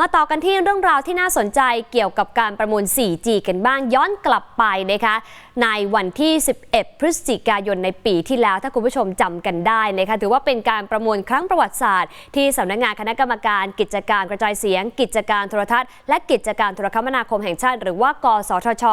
มาต่อกันที่เรื่องราวที่น่าสนใจเกี่ยวกับการประมูล 4G กันบ้างย้อนกลับไปนะคะในวันที่ 11 พฤศจิกายนในปีที่แล้ว ถ้าคุณผู้ชมจำกันได้นะคะถือว่าเป็นการประมูลครั้งประวัติศาสตร์ ที่สำนักงานคณะกรรมการ กิจการกระจายเสียง กิจการโทรทัศน์ และกิจการโทรคมนาคมแห่งชาติ หรือว่ากสทช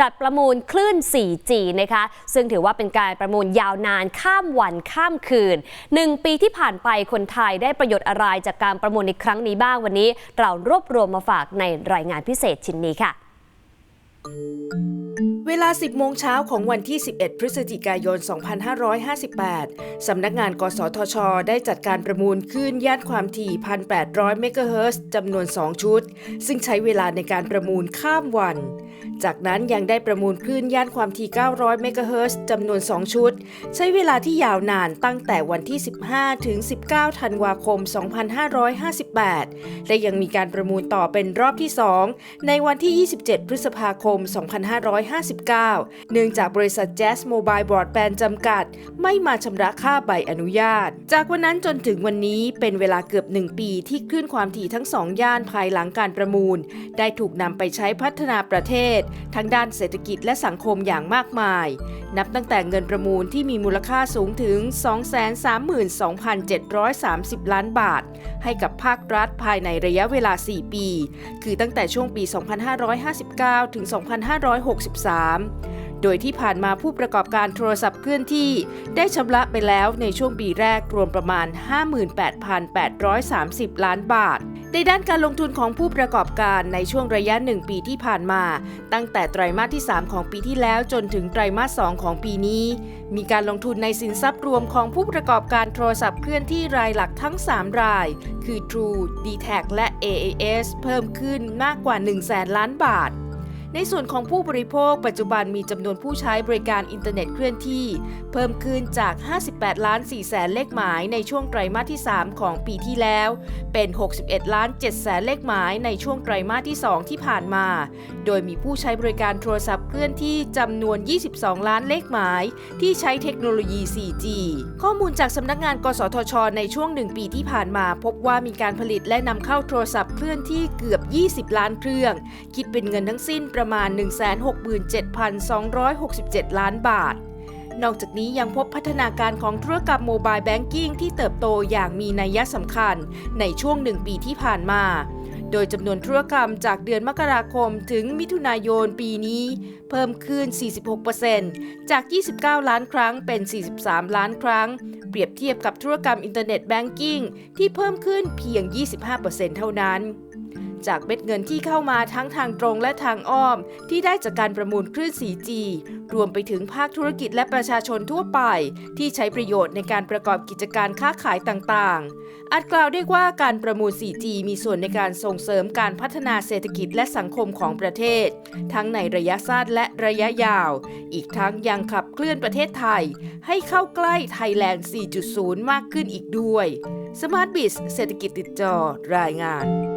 จัดประมูลคลื่น 4G นะคะซึ่งถือว่าเป็นการประมูลยาวนานข้ามวันข้ามคืน 1 ปีที่ผ่านไปคนไทยได้ประโยชน์อะไรจากการประมูลในครั้งนี้บ้างวันนี้เรารวบรวมมาฝากในรายงานพิเศษชิ้นนี้ค่ะ เวลา 10 โมงเช้าของวันที่ 11 พฤศจิกายน 2558 สำนักงานกสทช ได้จัดการประมูลขึ้นย่านความถี่ 1,800 เมกะเฮิรตซ์จำนวน 2 ชุด ซึ่งใช้เวลาในการประมูลข้ามวัน จากนั้นยังได้ประมูลคลื่นย่านความถี่ 900 เมกะเฮิรตซ์จำนวน 2 ชุด ใช้เวลาที่ยาวนานตั้งแต่วันที่ 15 ถึง 19 ธันวาคม 2558 และยังมีการประมูลต่อเป็นรอบที่ 2 ในวันที่ 27 พฤษภาคม 255 -19 เนื่องจากบริษัท Jazz Mobile Broadband จำกัด ไม่มาชำระค่าใบอนุญาต จากวันนั้นจนถึงวันนี้เป็นเวลาเกือบ 1 ปีที่คลื่นความถี่ทั้ง 2 ย่านภายหลังการประมูล ได้ถูกนำไปใช้พัฒนาประเทศ ทั้งด้านเศรษฐกิจและสังคมอย่างมากมาย นับตั้งแต่เงินประมูลที่มีมูลค่าสูงถึง 232,730 ล้านบาท ให้กับภาครัฐภายในระยะเวลา 4 ปี คือตั้งแต่ช่วงปี 2559 ถึง 2563โดยที่ผ่านมาผู้ประกอบการโทรศัพท์เคลื่อนที่ ได้ชำระไปแล้วในช่วงปีแรกรวมประมาณ 58,830 ล้านบาท ในด้านการลงทุนของผู้ประกอบการในช่วงระยะ 1 ปีที่ผ่านมา ตั้งแต่ไตรมาสที่ 3 ของปีที่แล้วจนถึงไตรมาส 2 ของปีนี้ มีการลงทุนในสินทรัพย์รวมของผู้ประกอบการโทรศัพท์เคลื่อนที่รายหลักทั้ง 3 ราย คือ True, d t a c และ AAS เพิ่มขึ้นมากกว่า 1 0 0 0 0ล้านบาท ในส่วนของผู้บริโภค ปัจจุบันมีจำนวนผู้ใช้บริการอินเทอร์เน็ตเคลื่อนที่ เพิ่มขึ้นจาก 58 ล้าน4แสนเลขหมายในช่วงไตรมาสที่ 3 ของปีที่แล้ว เป็น 61 ล้าน7แสนเลขหมายในช่วงไตรมาสที่ 2 ที่ผ่านมา โดยมีผู้ใช้บริการโทรศัพท์เคลื่อนที่จำนวน 22 ล้านเลขหมาย ที่ใช้เทคโนโลยี 4G ข้อมูลจากสำนักงานกสทช ในช่วง 1 ปีที่ผ่านมา พบว่ามีการผลิตและนำเข้าโทรศัพท์เคลื่อนที่เกือบ 20 ล้านเครื่อง คิดเป็นเงินทั้งสิ้นประมาณ 167,267 ล้านบาท นอกจากนี้ยังพบพัฒนาการของธุรกรรมโมบายแบงกิ้งที่เติบโตอย่างมีนัยสำคัญในช่วงหนึ่งปีที่ผ่านมา โดยจำนวนธุรกรรมจากเดือนมกราคมถึงมิถุนายนปีนี้ เพิ่มขึ้น 46%จาก 29 ล้านครั้งเป็น 43 ล้านครั้ง เปรียบเทียบกับธุรกรรมอินเทอร์เน็ตแบงกิ้งที่เพิ่มขึ้นเพียง 25%เท่านั้น จากเม็ดเงินที่เข้ามาทั้งทางตรงและทางอ้อม ที่ได้จากการประมูลคลื่น 4G รวมไปถึงภาคธุรกิจและประชาชนทั่วไป ที่ใช้ประโยชน์ในการประกอบกิจการค้าขายต่างๆ อาจกล่าวได้ว่าการประมูล 4G มีส่วนในการส่งเสริมการพัฒนาเศรษฐกิจและสังคมของประเทศ ทั้งในระยะสั้นและระยะยาว อีกทั้งยังขับเคลื่อนประเทศไทย ให้เข้าใกล้ไทยแลนด์ 4.0 มากขึ้นอีกด้วย Smart Biz เศรษฐกิจติดจอรายงาน